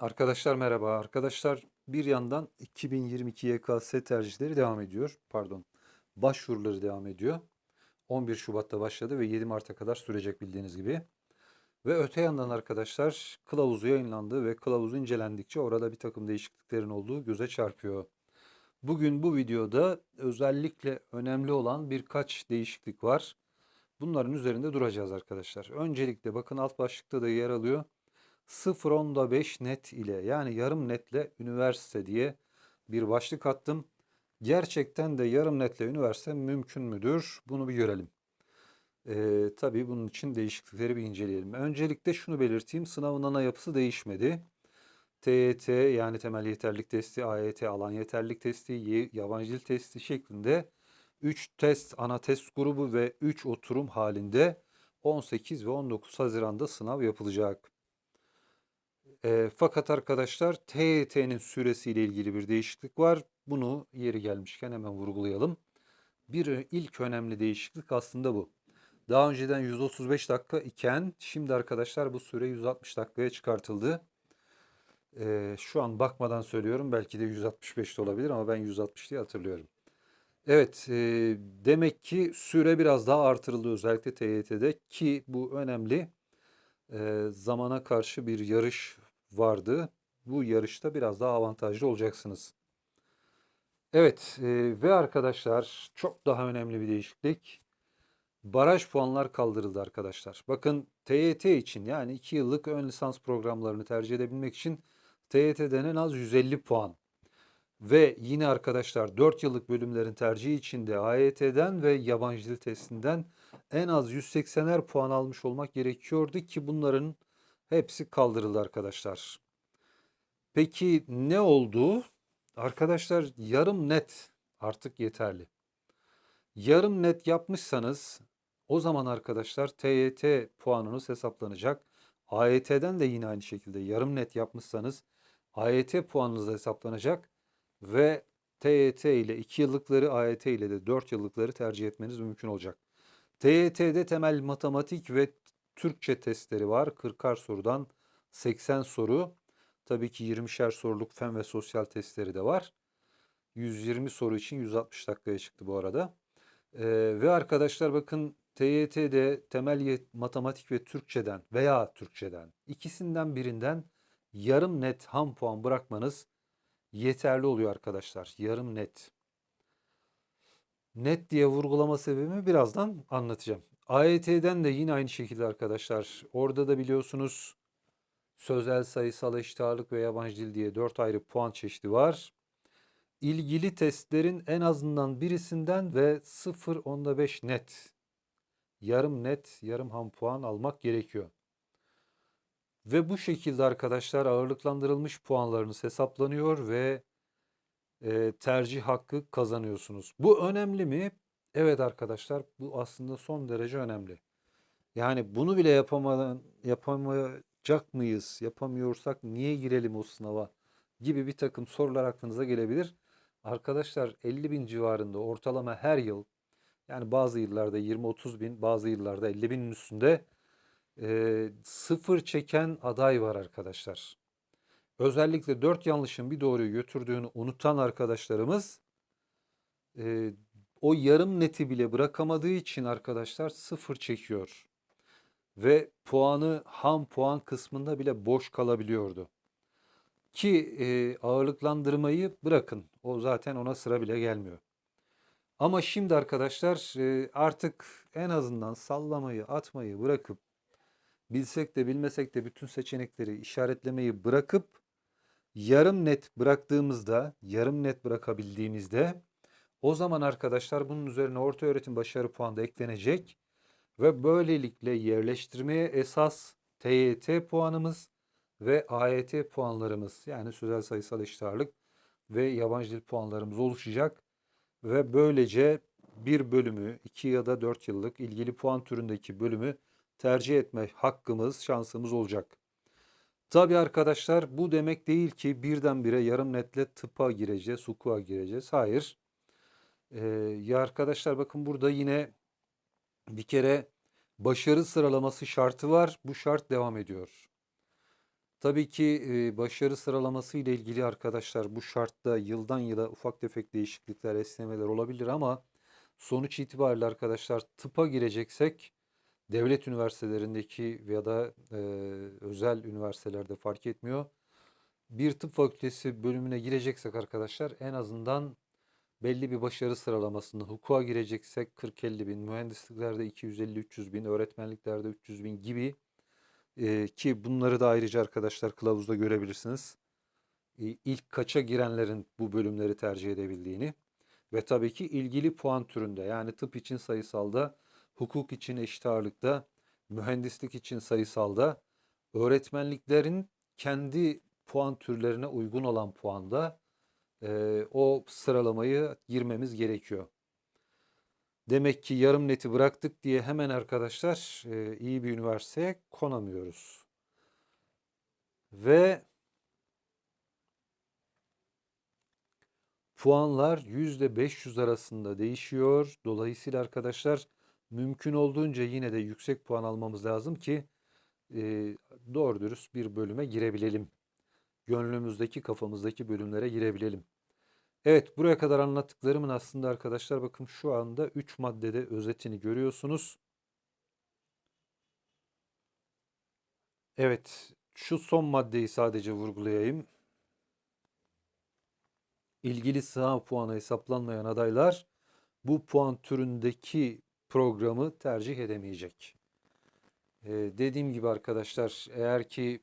Arkadaşlar merhaba. Arkadaşlar bir yandan 2022 YKS tercihleri devam ediyor. Pardon. Başvuruları devam ediyor. 11 Şubat'ta başladı ve 7 Mart'a kadar sürecek bildiğiniz gibi. Ve öte yandan arkadaşlar kılavuzu yayınlandı ve kılavuz incelendikçe orada bir takım değişikliklerin olduğu göze çarpıyor. Bugün bu videoda özellikle önemli olan birkaç değişiklik var. Bunların üzerinde duracağız arkadaşlar. Öncelikle bakın alt başlıkta da yer alıyor. 0.5 net ile yani yarım netle üniversite diye bir başlık attım. Gerçekten de yarım netle üniversite mümkün müdür? Bunu bir görelim. Ee, tabii bunun için değişiklikleri bir inceleyelim. Öncelikle şunu belirteyim. Sınavın ana yapısı değişmedi. TYT yani temel yeterlik testi, AYT alan yeterlik testi, yabancı dil testi şeklinde 3 test ana test grubu ve 3 oturum halinde 18 ve 19 Haziran'da sınav yapılacak. E, fakat arkadaşlar TYT'nin süresiyle ilgili bir değişiklik var. Bunu yeri gelmişken hemen vurgulayalım. Bir ilk önemli değişiklik aslında bu. Daha önceden 135 dakika iken şimdi arkadaşlar bu süre 160 dakikaya çıkartıldı. E, şu an bakmadan söylüyorum belki de 165 de olabilir ama ben 160 diye hatırlıyorum. Evet, e, demek ki süre biraz daha artırıldı özellikle TYT'de ki bu önemli. E, zamana karşı bir yarış vardı. Bu yarışta biraz daha avantajlı olacaksınız. Evet, e, ve arkadaşlar çok daha önemli bir değişiklik. Baraj puanlar kaldırıldı arkadaşlar. Bakın TYT için yani 2 yıllık ön lisans programlarını tercih edebilmek için TYT'den en az 150 puan. Ve yine arkadaşlar 4 yıllık bölümlerin tercihi için de AYT'den ve yabancı dil testinden en az 180'er puan almış olmak gerekiyordu ki bunların hepsi kaldırıldı arkadaşlar. Peki ne oldu? Arkadaşlar yarım net artık yeterli. Yarım net yapmışsanız o zaman arkadaşlar TYT puanınız hesaplanacak. AYT'den de yine aynı şekilde yarım net yapmışsanız AYT puanınız hesaplanacak ve TYT ile 2 yıllıkları AYT ile de 4 yıllıkları tercih etmeniz mümkün olacak. TYT'de temel matematik ve Türkçe testleri var. 40'ar sorudan 80 soru. Tabii ki 20'şer soruluk fen ve sosyal testleri de var. 120 soru için 160 dakikaya çıktı bu arada. Ee, ve arkadaşlar bakın TYT'de temel matematik ve Türkçeden veya Türkçeden ikisinden birinden yarım net ham puan bırakmanız yeterli oluyor arkadaşlar. Yarım net. Net diye vurgulama sebebimi birazdan anlatacağım. AYT'den de yine aynı şekilde arkadaşlar. Orada da biliyorsunuz sözel, sayısal, eşit ağırlık ve yabancı dil diye 4 ayrı puan çeşidi var. İlgili testlerin en azından birisinden ve 0.5 net, yarım net, yarım ham puan almak gerekiyor. Ve bu şekilde arkadaşlar ağırlıklandırılmış puanlarınız hesaplanıyor ve e, tercih hakkı kazanıyorsunuz. Bu önemli mi? Evet arkadaşlar bu aslında son derece önemli. Yani bunu bile yapamadan, yapamayacak mıyız? Yapamıyorsak niye girelim o sınava? Gibi bir takım sorular aklınıza gelebilir. Arkadaşlar 50 bin civarında ortalama her yıl yani bazı yıllarda 20-30 bin bazı yıllarda 50 binin üstünde e, sıfır çeken aday var arkadaşlar. Özellikle 4 yanlışın bir doğruyu götürdüğünü unutan arkadaşlarımız e, o yarım neti bile bırakamadığı için arkadaşlar sıfır çekiyor. Ve puanı ham puan kısmında bile boş kalabiliyordu. Ki e, ağırlıklandırmayı bırakın. O zaten ona sıra bile gelmiyor. Ama şimdi arkadaşlar e, artık en azından sallamayı, atmayı bırakıp bilsek de bilmesek de bütün seçenekleri işaretlemeyi bırakıp yarım net bıraktığımızda, yarım net bırakabildiğimizde o zaman arkadaşlar bunun üzerine orta öğretim başarı puanı da eklenecek ve böylelikle yerleştirmeye esas TYT puanımız ve AYT puanlarımız yani sözel sayısal eşit ağırlık ve yabancı dil puanlarımız oluşacak ve böylece bir bölümü 2 ya da 4 yıllık ilgili puan türündeki bölümü tercih etme hakkımız, şansımız olacak. Tabi arkadaşlar bu demek değil ki birdenbire yarım netle tıpa gireceğiz, hukuka gireceğiz. Hayır. Ee, ya arkadaşlar bakın burada yine bir kere başarı sıralaması şartı var. Bu şart devam ediyor. Tabii ki e, başarı sıralaması ile ilgili arkadaşlar bu şartta yıldan yıla ufak tefek değişiklikler, esnemeler olabilir ama sonuç itibariyle arkadaşlar tıpa gireceksek devlet üniversitelerindeki ya da e, özel üniversitelerde fark etmiyor. Bir tıp fakültesi bölümüne gireceksek arkadaşlar en azından belli bir başarı sıralamasında hukuka gireceksek 40-50 bin, mühendisliklerde 250-300 bin, öğretmenliklerde 300 bin gibi e, ki bunları da ayrıca arkadaşlar kılavuzda görebilirsiniz. E, ilk kaça girenlerin bu bölümleri tercih edebildiğini ve tabii ki ilgili puan türünde yani tıp için sayısalda, hukuk için eşit ağırlıkta, mühendislik için sayısalda, öğretmenliklerin kendi puan türlerine uygun olan puanda e, o sıralamayı girmemiz gerekiyor. Demek ki yarım neti bıraktık diye hemen arkadaşlar e, iyi bir üniversiteye konamıyoruz. Ve puanlar %500 arasında değişiyor. Dolayısıyla arkadaşlar mümkün olduğunca yine de yüksek puan almamız lazım ki e, doğru dürüst bir bölüme girebilelim. Gönlümüzdeki kafamızdaki bölümlere girebilelim. Evet buraya kadar anlattıklarımın aslında arkadaşlar bakın şu anda 3 maddede özetini görüyorsunuz. Evet şu son maddeyi sadece vurgulayayım. İlgili sınav puanı hesaplanmayan adaylar bu puan türündeki programı tercih edemeyecek. Ee, dediğim gibi arkadaşlar eğer ki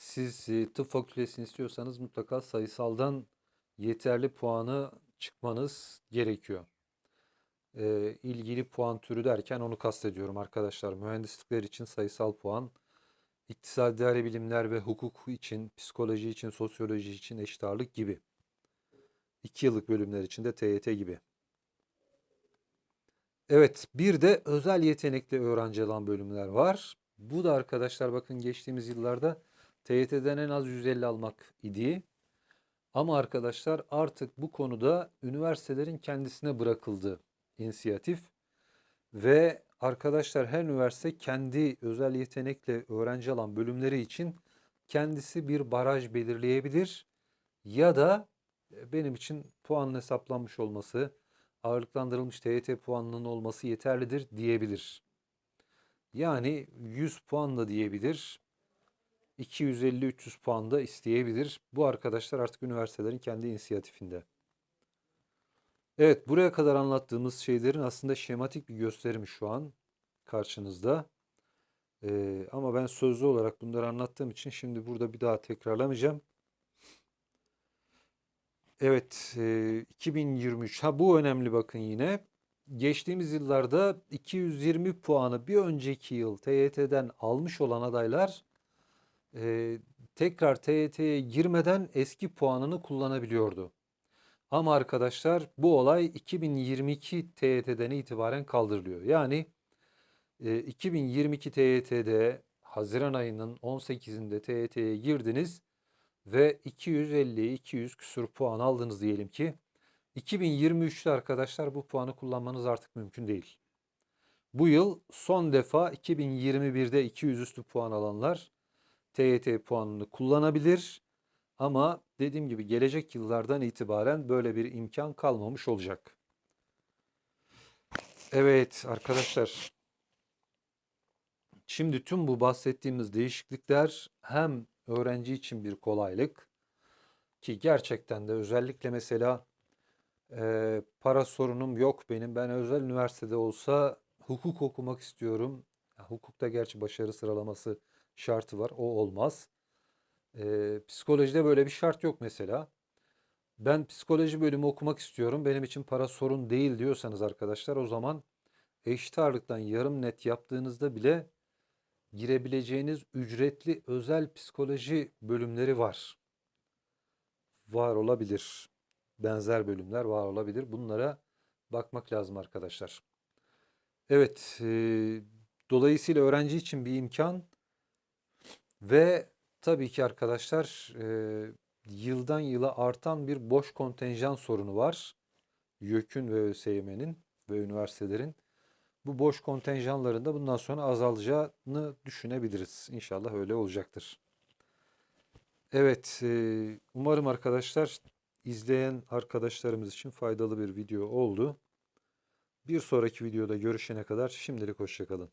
siz e, tıp fakültesini istiyorsanız mutlaka sayısaldan yeterli puanı çıkmanız gerekiyor. Ee, ilgili puan türü derken onu kastediyorum arkadaşlar. Mühendislikler için sayısal puan, iktisadi bilimler ve hukuk için, psikoloji için, sosyoloji için eşit ağırlık gibi. 2 yıllık bölümler için de TYT gibi. Evet, bir de özel yetenekli öğrenci alan bölümler var. Bu da arkadaşlar bakın geçtiğimiz yıllarda TYT'den en az 150 almak idi. Ama arkadaşlar artık bu konuda üniversitelerin kendisine bırakıldı inisiyatif ve arkadaşlar her üniversite kendi özel yetenekle öğrenci alan bölümleri için kendisi bir baraj belirleyebilir ya da e, benim için puanın hesaplanmış olması, ağırlıklandırılmış TYT puanının olması yeterlidir diyebilir. Yani 100 puan da diyebilir. 250-300 puan da isteyebilir. Bu arkadaşlar artık üniversitelerin kendi inisiyatifinde. Evet buraya kadar anlattığımız şeylerin aslında şematik bir gösterimi şu an karşınızda. Ee, ama ben sözlü olarak bunları anlattığım için şimdi burada bir daha tekrarlamayacağım. Evet e, 2023 ha bu önemli bakın yine. Geçtiğimiz yıllarda 220 puanı bir önceki yıl TYT'den almış olan adaylar e, tekrar TYT'ye girmeden eski puanını kullanabiliyordu. Ama arkadaşlar bu olay 2022 TYT'den itibaren kaldırılıyor. Yani e, 2022 TYT'de Haziran ayının 18'inde TYT'ye girdiniz ve 250-200 küsur puan aldınız diyelim ki. 2023'te arkadaşlar bu puanı kullanmanız artık mümkün değil. Bu yıl son defa 2021'de 200 üstü puan alanlar TYT puanını kullanabilir. Ama dediğim gibi gelecek yıllardan itibaren böyle bir imkan kalmamış olacak. Evet arkadaşlar. Şimdi tüm bu bahsettiğimiz değişiklikler hem öğrenci için bir kolaylık ki gerçekten de özellikle mesela e, para sorunum yok benim. Ben özel üniversitede olsa hukuk okumak istiyorum. Hukukta gerçi başarı sıralaması şartı var. O olmaz. Ee, psikolojide böyle bir şart yok mesela. Ben psikoloji bölümü okumak istiyorum. Benim için para sorun değil diyorsanız arkadaşlar o zaman eşit ağırlıktan yarım net yaptığınızda bile girebileceğiniz ücretli özel psikoloji bölümleri var. Var olabilir. Benzer bölümler var olabilir. Bunlara bakmak lazım arkadaşlar. Evet, e, dolayısıyla öğrenci için bir imkan ve tabii ki arkadaşlar e, yıldan yıla artan bir boş kontenjan sorunu var. YÖK'ün ve ÖSYM'nin ve üniversitelerin bu boş kontenjanların da bundan sonra azalacağını düşünebiliriz. İnşallah öyle olacaktır. Evet, eee, umarım arkadaşlar izleyen arkadaşlarımız için faydalı bir video oldu. Bir sonraki videoda görüşene kadar şimdilik hoşça kalın.